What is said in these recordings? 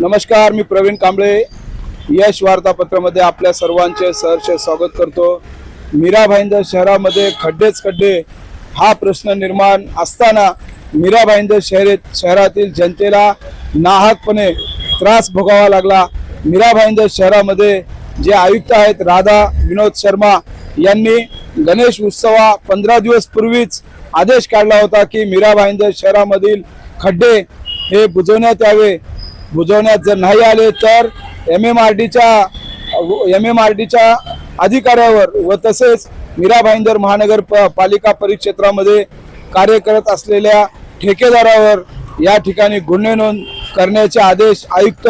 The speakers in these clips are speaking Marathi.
नमस्कार मी प्रवीण कांबळे. यश वार्तापत्रामध्ये आपल्या सर्वांचे सहर्ष स्वागत करतो. मीरा भाईंदर शहरामध्ये खड्डेच खड्डे हा प्रश्न निर्माण असताना मीरा भाईंदर शहरे शहरातील जनतेला नाहकपणे त्रास भोगावा लागला. मीरा भाईंदर शहरामध्ये जे आयुक्त आहेत राधा विनोद शर्मा यांनी गणेश उत्सवा पंधरा दिवस पूर्वीच आदेश काढला होता की मीरा भाईंदर शहरामधील खड्डे हे बुजवण्यात यावे. बुजवण्यात जर नाही आले तर एम एम आर डीच्या एम एम आर डीच्या अधिकाऱ्यावर व तसेच मीरा भाईंदर महानगर प- पालिका परिक्षेत्रामध्ये कार्य करत असलेल्या ठेकेदारावर या ठिकाणी गुन्हे नोंद करण्याचे आदेश आयुक्त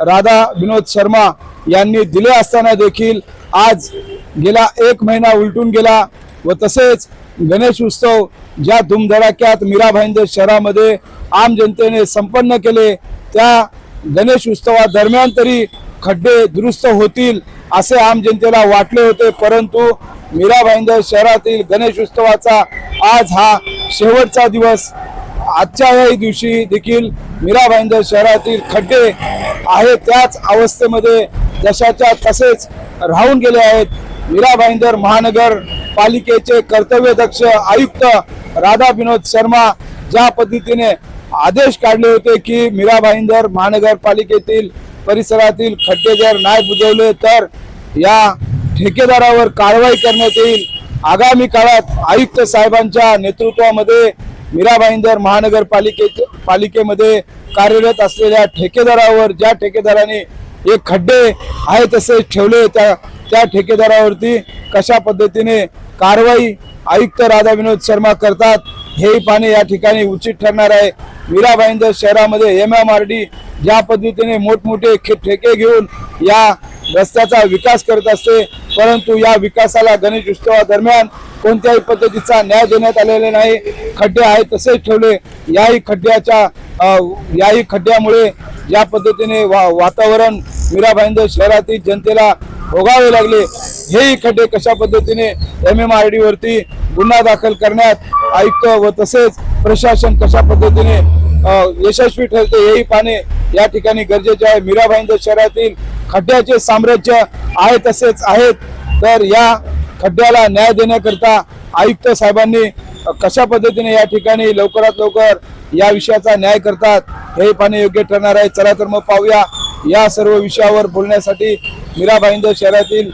राधा विनोद शर्मा यांनी दिले असताना देखील आज गेला एक महिना उलटून गेला व तसेच गणेश उत्सव ज्या धुमधडाक्यात मीरा भाईंदर शहरामध्ये आम जनतेने संपन्न केले त्या गणेश उत्सवादरम्यान तरी खड्डे दुरुस्त होतील असे आम जनतेला वाटले होते परंतु मीरा भाईंदर शहरातील गणेश उत्सवाचा आज हा शेवटचा दिवस. आजच्या याही दिवशी देखील मीरा भाईंदर शहरातील खड्डे आहे त्याच अवस्थेमध्ये जशाच्या तसेच राहून गेले आहेत. मीरा भाईंदर महानगर पालिकेचे कर्तव्यदक्ष आयुक्त राधा विनोद शर्मा ज्या पद्धतीने आदेश काढले होते की मीरा भाईंदर महानगरपालिकेतील परिसरातील खड्डे जर नाही बुजवले तर या ठेकेदारावर कारवाई करण्यात येईल. आगामी काळात आयुक्त साहेबांच्या नेतृत्वामध्ये मीरा भाईंदर महानगरपालिके पालिकेमध्ये कार्यरत असलेल्या ठेकेदारावर ज्या ठेकेदाराने एक खड्डे आहे तसे ठेवले त्या त्या ठेकेदारावरती कशा पद्धतीने कारवाई आयुक्त राधा विनोद शर्मा करतात हेही पाहणे या ठिकाणी उचित ठरणार आहे. मीरा भाईंदर शहरामध्ये एम एम आर डी ज्या पद्धतीने मोठमोठे खे- ठेके घेऊन या रस्त्याचा विकास करत असते परंतु या विकासाला गणेश उत्सवादरम्यान कोणत्याही पद्धतीचा न्याय देण्यात आलेला नाही. खड्डे आहेत तसेच ठेवले. याही खड्ड्याच्या याही खड्ड्यामुळे या पद्धतीने वा वातावरण मीरा भाईंदर शहरातील जनतेला भोगावे लागले. हेही खड्डे कशा पद्धतीने एम एम आर डी वरती गुन्हा दाखल करण्यात आयुक्त व तसेच प्रशासन कशा पद्धतीने यशस्वी ठरते हेही पाहणे या ठिकाणी गरजेचे आहे. मीरा भाईंदर शहरातील खड्ड्याचे साम्राज्य आहे तसेच आहेत. तर या खड्ड्याला न्याय देण्याकरता आयुक्त साहेबांनी कशा पद्धतीने या ठिकाणी लवकरात लवकर या विषयाचा न्याय करतात हे पाहणे योग्य ठरणार आहे. चला तर मग पाहूया. या सर्व विषयावर बोलण्यासाठी मीरा भाईंदर शहरातील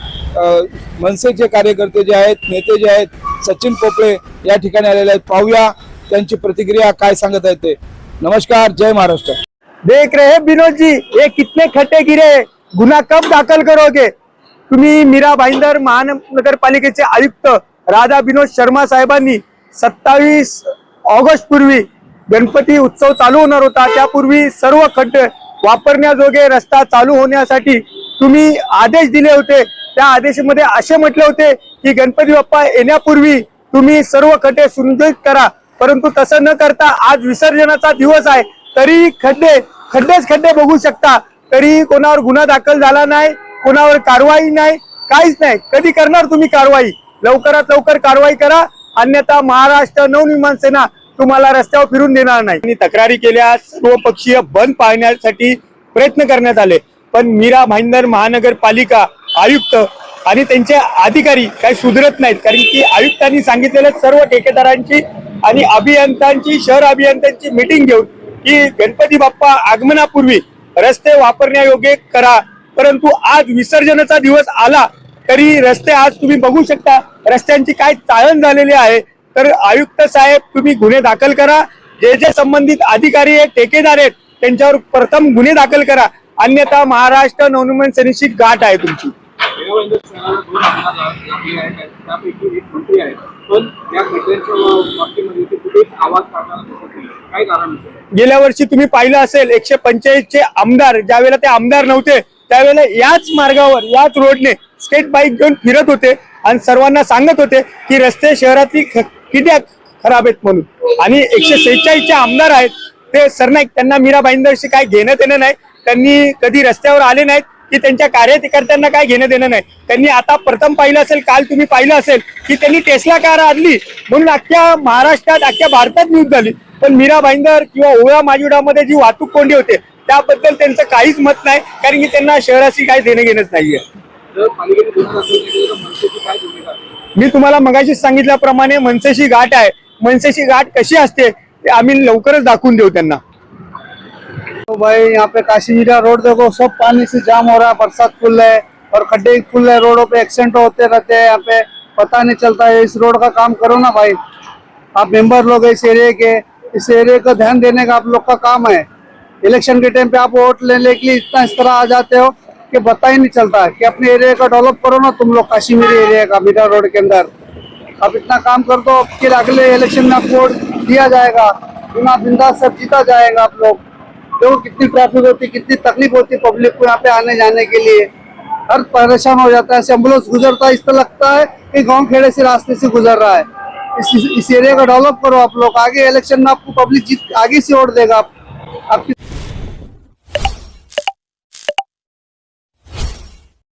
मनसेचे कार्यकर्ते जे आहेत नेते जे आहेत सचिन पोपळे या ठिकाणी आलेले आहेत. पाहूया त्यांची प्रतिक्रिया काय सांगत आहेत ते. नमस्कार जय महाराष्ट्र. देख रहे हो हे विनोद जी कितने खट्टे गिरे गुन्हा कब दाखल करोगे? तुम्ही मीरा भाईंदर महानगर पालिकेचे आयुक्त राधा विनोद शर्मा साहेबांनी सत्तावीस ऑगस्ट पूर्वी गणपती उत्सव चालू होणार होता. त्यापूर्वी सर्व खड्डे वापरण्याजोगे रस्ता चालू होण्यासाठी तुम्ही आदेश दिले होते. त्या आदेशामध्ये असे म्हटले होते की गणपती बाप्पा येण्यापूर्वी तुम्ही सर्व खड्डे सुंदरित करा. परंतु तसं न करता आज विसर्जनाचा दिवस आहे. तरी खड्डे खड्डेच खड्डे बघू शकता. तरी कोणावर गुन्हा दाखल झाला नाही कोणावर कारवाई नाही काहीच नाही. कधी करणार तुम्ही कारवाई? लवकरात लवकर कारवाई करा. अन्यथा महाराष्ट्र नवनिर्माण सेना तुम्हाला रस्त्यावर फिरून देणार नाही. आणि तक्रारी केल्या सर्व पक्षीय बंद पाळण्यासाठी प्रयत्न करण्यात आले. पण मीरा भाईंदर महानगरपालिका आयुक्त आणि त्यांचे अधिकारी काही सुधरत नाहीत. कारण की आयुक्तांनी सांगितलेल्या सर्व ठेकेदारांची आणि अभियंत्यांची शहर अभियंत्यांची मिटिंग घेऊन की गणपती बाप्पा आगमनापूर्वी रस्ते वापरण्यायोग्य करा. परंतु आज विसर्जनाचा दिवस आला तरी रस्ते आज तुम्ही बघू शकता. रस्त्यांची काय चाळण झालेली आहे. तर आयुक्त साहेब तुम्ही गुन्हे दाखल करा. जे जे संबंधित अधिकारी आहेत ठेकेदार आहेत त्यांच्यावर प्रथम गुन्हे दाखल करा. अन्यथा महाराष्ट्र नवनिर्माण सेनेची गाठ आहे तुमची. गेल्या वर्षी तुम्ही पाहिलं असेल एकशे पंचेचाळीसचे आमदार ज्यावेळेला ते आमदार नव्हते त्यावेळेला याच मार्गावर याच रोडने स्टेट बाईक घेऊन फिरत होते आणि सर्वांना सांगत होते की रस्ते शहरातली ख- किती खराब आहेत म्हणून. आणि एकशे सेहेचाळीसचे आमदार आहेत ते सरनाईक त्यांना मीराबाईंदरशी काय घेणं देणं नाही. त्यांनी कधी रस्त्यावर आले नाहीत की त्यांच्या कार्यकर्त्यांना काय घेणं देणं नाही. त्यांनी आता प्रथम पाहिलं असेल काल तुम्ही पाहिलं असेल की त्यांनी टेस्ला कार आणली. म्हणून अख्ख्या महाराष्ट्रात अख्ख्या भारतात न्यूज झाली. पण मीरा भाईंदर किंवा ओळा माजिडामध्ये जी वाहतूक कोंडी होते त्याबद्दल त्यांचं काहीच मत नाही कारण की त्यांना शहराशी काही देणं घेणंच नाहीये. मी तुम्हाला मगाशीच सांगितल्याप्रमाणे मनसेची गाठ आहे. मनसेची गाठ कशी असते ते आम्ही लवकरच दाखवून देऊ त्यांना. तो भाई यहाँ पे काशीमीरा रोड देखो सब पानी से जाम हो रहा है बरसात फुल है और खड्डे फुल है रोडों पे एक्सीडेंट होते रहते हैं यहाँ पे पता नहीं चलता है इस रोड का काम करो ना भाई। आप मेंबर लोग हैं इस एरिया के इस एरिया को ध्यान देने का आप लोग का काम है। इलेक्शन के टाइम पे आप वोट लेने के लिए इतना इस तरह आ जाते हो कि पता ही नहीं चलता कि अपने एरिया का डेवलप करो ना तुम लोग काशीमीरी एरिया का मीरा रोड के अंदर। आप इतना काम कर दो फिर अगले इलेक्शन में आपको दिया जाएगा। बिना बिंदास सब जीता जाएगा आप लोग। देखो कितनी ट्रैफ़िक होती, कितनी तकलीफ़ होती पब्लिक को यहाँ पे आने जाने के लिए। हर परेशान हो जाता है, ऐसे एंबुलेंस गुजरता है, इस तरह लगता है कि गाँव खेड़े से रास्ते से गुजर रहा है। इस इस एरिया का डेवलप करो आप लोग, आगे इलेक्शन में आपको पब्लिक जीत, आगे से वोट देगा आप। आपकी